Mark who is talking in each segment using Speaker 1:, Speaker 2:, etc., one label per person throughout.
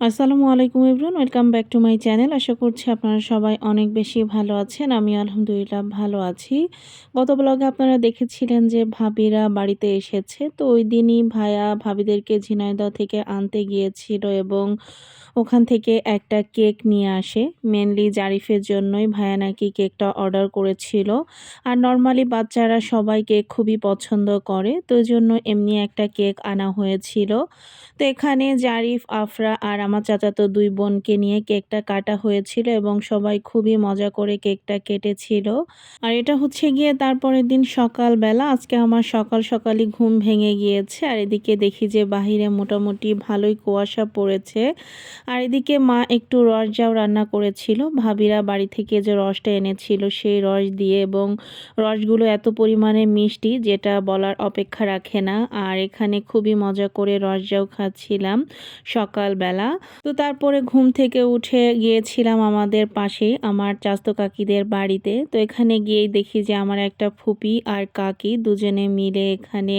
Speaker 1: আসসালামু আলাইকুম everyone, welcome back to my channel. আশা করছি আপনারা সবাই অনেক বেশি ভালো আছেন আমি আলহামদুলিল্লাহ ভালো আছি। গত ব্লগে আপনারা দেখেছিলেন যে ভাবিরা বাড়িতে এসেছে, তো ওই দিনই ভাইয়া ভাবিদেরকে ঝিনাইদহ থেকে আনতে গিয়েছিল এবং ওখান থেকে একটা কেক নিয়ে আসে। মেনলি জারিফের জন্যই ভাইয়া নাকি কেকটা অর্ডার করেছিল। আর নর্মালি বাচ্চারা সবাই কেক খুবই পছন্দ করে, তো জন্য এমনি একটা কেক আনা হয়েছিল। তো এখানে জারিফ, আফরা আর আমার চাচাতো দুই বোনকে নিয়ে কেকটা কাটা হয়েছিল এবং সবাই খুবই মজা করে কেকটা কেটেছিল। আর এটা হচ্ছে গিয়ে তারপরের দিন সকালবেলা। আজকে আমার সকাল সকালই ঘুম ভেঙে গিয়েছে। আর এদিকে দেখি যে বাহিরে মোটামুটি ভালোই কুয়াশা পড়েছে। আর এদিকে মা একটু রস যাও রান্না করেছিল। ভাবিরা বাড়ি থেকে যে রসটা এনেছিল সেই রস দিয়ে এবং রসগুলো এত পরিমাণে মিষ্টি যেটা বলার অপেক্ষা রাখে না। আর এখানে খুবই মজা করে রস যাও খাচ্ছিলাম সকালবেলা। তো তারপরে ঘুম থেকে উঠে গিয়েছিলাম আমাদের পাশে, আমার চাস্তো কাকিদের বাড়িতে। তো এখানে গিয়েই দেখি যে আমার একটা ফুপি আর কাকি দুজনে মিলে এখানে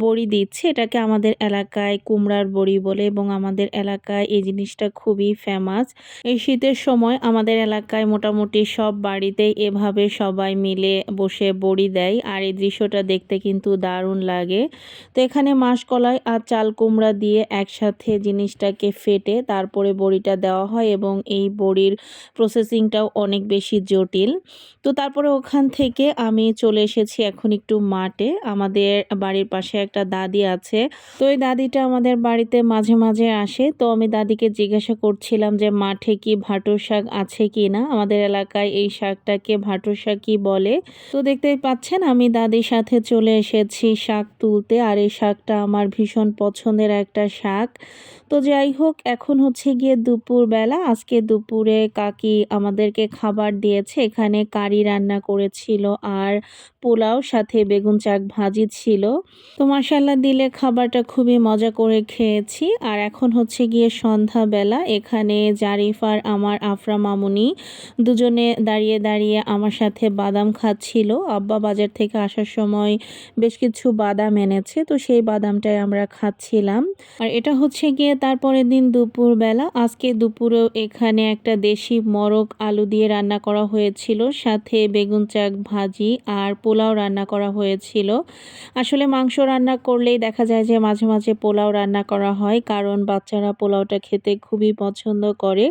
Speaker 1: বড়ি দিচ্ছে। এটাকে আমাদের এলাকায় কুমড়ার বড়ি বলে এবং আমাদের এলাকায় এই জিনিসটা খুবই ফেমাস এই শীতের সময় আমাদের এলাকায় মোটামুটি সব বাড়িতে এভাবে সবাই মিলে বসে বড়ি দেয় আর এই দৃশ্যটা দেখতে কিন্তু দারুণ লাগে। তো এখানে মাসকলাই আর চাল কুমড়া দিয়ে একসাথে জিনিসটাকে ফেটে তারপরে বড়িটা দেওয়া হয় এবং এই বড়ির প্রসেসিংটাও অনেক বেশি জটিল। তো তারপরে ওখান থেকে আমি চলে এসেছি এখন একটু মাঠে। আমাদের বাড়ির পাশে একটা দাদি আছে। তো এই দাদিটা আমাদের বাড়িতে মাঝে মাঝে আসে। তো আমি দাদিকে জিজ্ঞাসা করছিলাম যে মাঠে কি ভাটর শাক আছে কি না? আমাদের এলাকায় এই শাকটাকে ভাটর শাকই বলে। তো দেখতেই পাচ্ছেন আমি দাদির সাথে চলে এসেছি শাক তুলতে। আর এই শাকটা আমার ভীষণ পছন্দের একটা শাক। তো যাই হোক এখন হচ্ছে গিয়ে দুপুরবেলা। আজকে দুপুরে কাকি আমাদেরকে খাবার দিয়েছে। এখানে কারি রান্না করেছিল আর পোলাও, সাথে বেগুন চাক ভাজি ছিল। তো মাসাল্লা দিলে খাবারটা খুবই মজা করে খেয়েছি। আর এখন হচ্ছে গিয়ে সন্ধ্যাবেলা। এখানে জারিফ আর আমার আফরা মামুনি দুজনে দাঁড়িয়ে দাঁড়িয়ে আমার সাথে বাদাম খাচ্ছিল। আব্বা বাজার থেকে আসার সময় বেশ কিছু বাদাম এনেছে, তো সেই বাদামটাই আমরা খাচ্ছিলাম। আর এটা হচ্ছে গিয়ে তারপরের দিন দুপুরবেলা। আজকে দুপুরেও এখানে একটা দেশি মরক আলু দিয়ে রান্না করা হয়েছিল, সাথে বেগুন চাক ভাজি আর পোলাও রান্না করা হয়েছিল। আসলে মাংস রান্না করলেই দেখা যায় যে মাঝে মাঝে পোলাও রান্না করা হয়, কারণ বাচ্চারা পোলাওটা খেতে খুবই পছন্দ করে।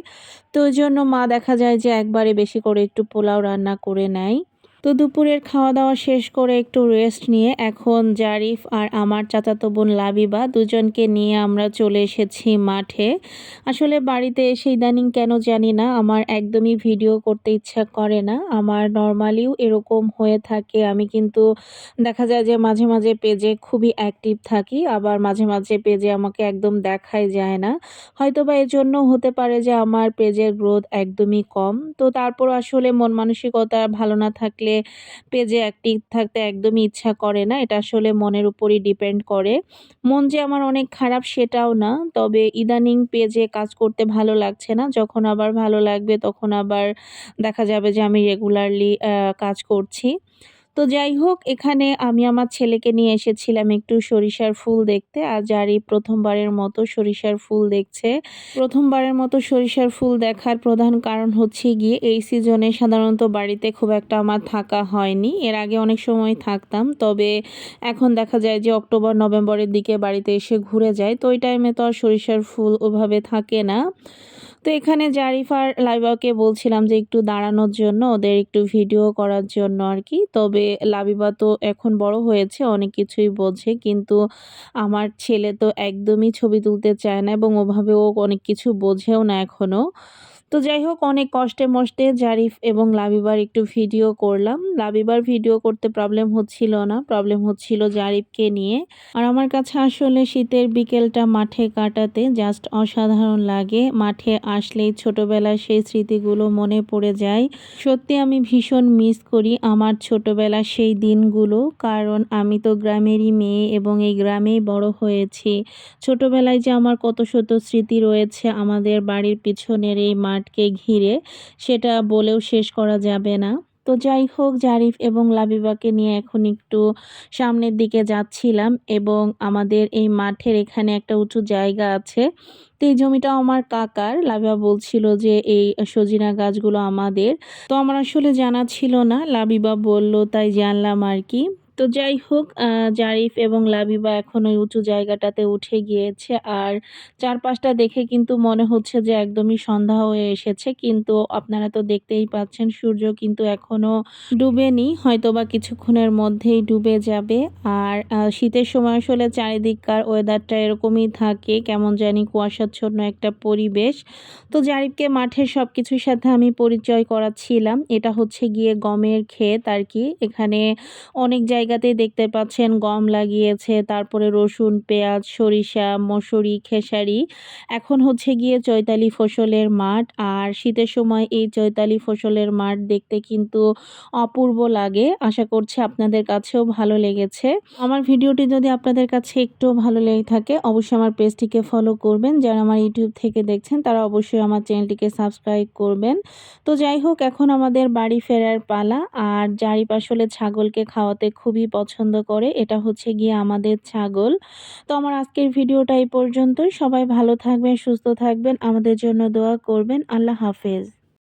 Speaker 1: তো ওই জন্য মা দেখা যায় যে একবারে বেশি করে একটু পোলাও রান্না করে নেয়। তো দুপুরের খাওয়া দাওয়া শেষ করে একটু রেস্ট নিয়ে এখন জারিফ আর আমার চাচাতো বোন লাবিবা দুজনকে নিয়ে আমরা চলে এসেছি মাঠে। আসলে বাড়িতে এসে ইদানিং কেন জানি না, আমার একদমই ভিডিও করতে ইচ্ছা করে না। আমার নর্মালিও এরকম হয়ে থাকে, আমি কিন্তু দেখা যায় যে মাঝে মাঝে পেজে খুবই অ্যাক্টিভ থাকি, আবার মাঝে মাঝে পেজে আমাকে একদম দেখাই যায় না। হয়তো বা এজন্য হতে পারে যে আমার পেজের গ্রোথ একদমই কম। তো তারপর আসলে মন মানসিকতা ভালো না থাকলে পেজে অ্যাক্টিভ থাকতে একদমই ইচ্ছা করে না। এটা আসলে মনের উপরই ডিপেন্ড করে। মন যে আমার অনেক খারাপ সেটাও না। তবে ইদানিং পেজে কাজ করতে ভালো লাগছে না। যখন আবার ভালো লাগবে তখন আবার দেখা যাবে যে আমি রেগুলারলি কাজ করছি। তো যাই হোক, এখানে আমি আমার ছেলেকে নিয়ে এসেছিলাম একটু সরিষার ফুল দেখতে, আর যারই প্রথমবারের মতো সরিষার ফুল দেখছে। প্রথমবারের মতো সরিষার ফুল দেখার প্রধান কারণ হচ্ছে গিয়ে, এই সিজনে সাধারণত বাড়িতে খুব একটা আমার থাকা হয়নি। এর আগে অনেক সময় থাকতাম, তবে এখন দেখা যায় যে অক্টোবর, নভেম্বরের দিকে বাড়িতে এসে ঘুরে যায়, তো ওই টাইমে তো আর সরিষার ফুল ওভাবে থাকে না। তো এখানে জারিফার লাইবাকে বলছিলাম যে একটু দাঁড়ানোর জন্য, ওদের একটু ভিডিও করার জন্য আর কি। তবে লাবিবা তো এখন বড় হয়েছে, অনেক কিছুই বোঝে, কিন্তু আমার ছেলে তো একদমই ছবি তুলতে চায় না এবং ওভাবেও অনেক কিছু বোঝেও না এখনও তো যাই হোক অনেক কষ্টে মষ্টে জারিফ এবং লাবিবার একটু ভিডিও করলাম। লাবিবার ভিডিও করতে প্রবলেম হচ্ছিল না। প্রবলেম হচ্ছিল জারিফকে নিয়ে। আর আমার কাছে আসলে শীতের বিকেলটা মাঠে কাটাতে জাস্ট অসাধারণ লাগে। মাঠে আসলেই ছোটবেলার সেই স্মৃতিগুলো মনে পড়ে যায়। সত্যি আমি ভীষণ মিস করি আমার ছোটবেলার সেই দিনগুলো। কারণ আমি তো গ্রামেরই মেয়ে এবং এই গ্রামেই বড় হয়েছি। ছোটবেলায় যে আমার কত শত স্মৃতি রয়েছে আমাদের বাড়ির পিছনের এই মাঠ মাঠকে ঘিরে সেটা বলেও শেষ করা যাবে না। তো যাই হোক, জারিফ এবং লাবিবাকে নিয়ে এখন একটু সামনের দিকে যাচ্ছিলাম এবং আমাদের এই মাঠের এখানে একটা উঁচু জায়গা আছে। তো এই জমিটা আমার কাকার। লাবিবা বলছিল যে, এই সজিনা গাছগুলো আমাদের। তো আমার আসলে জানা ছিল না। লাবিবা বলল, তাই জানলাম আর কি। তো যাই হোক জারিফ এবং লাবিবা এখন ওই উঁচু জায়গাটাতে উঠে গিয়েছে। আর চারপাশটা দেখে কিন্তু মনে হচ্ছে যে একদমই সন্ধ্যা হয়ে এসেছে। কিন্তু আপনারা তো দেখতেই পাচ্ছেন, সূর্য কিন্তু এখনও ডুবেনি হয়তো বা কিছুক্ষণের মধ্যেই ডুবে যাবে। আর শীতের সময় আসলে চারিদিককার ওয়েদারটা এরকমই থাকে, কেমন জানি কুয়াশাচ্ছন্ন একটা পরিবেশ। তো জারিফকে মাঠের সব কিছুর সাথে আমি পরিচয় করাচ্ছিলাম। এটা হচ্ছে গিয়ে গমের ক্ষেত আর কি। এখানে অনেক জায়গাতেই দেখতে পাচ্ছেন গম লাগিয়েছে, তারপরে রসুন, পেঁয়াজ, সরিষা, মসুরি, খেসারি। এখন হচ্ছে গিয়ে চৈতালি ফসলের মাঠ, আর শীতের সময় এই চৈতালি ফসলের মাঠ দেখতে কিন্তু অপূর্ব লাগে। আশা করছি আপনাদের কাছেও ভালো লেগেছে। আমার ভিডিওটি যদি আপনাদের কাছে একটু ভালো লেগে থাকে, অবশ্যই আমার পেজটিকে ফলো করবেন। যারা আমার ইউটিউব থেকে দেখছেন, তারা অবশ্যই আমার চ্যানেলটিকে সাবস্ক্রাইব করবেন। তো যাই হোক, এখন আমাদের বাড়ি ফেরার পালা, আর জারিপ আসলে ছাগলকে খাওয়াতে খুবই পছন্দ করে। এটা হচ্ছে গিয়ে আমাদের ছাগল। তো আমার আজকের ভিডিওটা এই পর্যন্তই। সবাই ভালো থাকবেন, সুস্থ থাকবেন। আমাদের জন্য দোয়া করবেন। আল্লাহ হাফেজ।